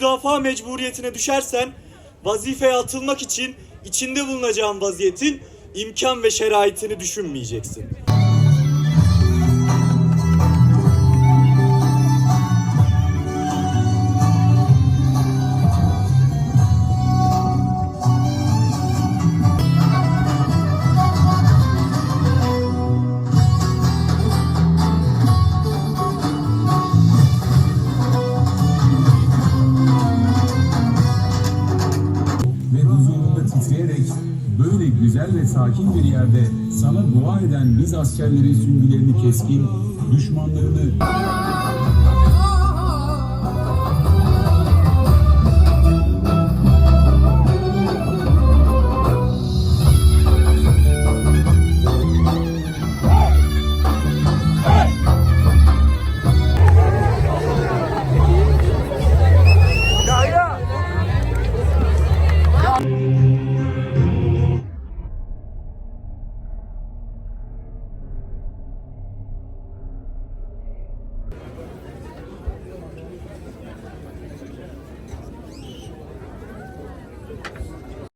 müdafaa mecburiyetine düşersen vazifeye atılmak için içinde bulunacağın vaziyetin imkan ve şeraitini düşünmeyeceksin. esneyerek böyle güzel ve sakin bir yerde sana dua eden biz askerlerin süngülerini keskin, düşmanlarını...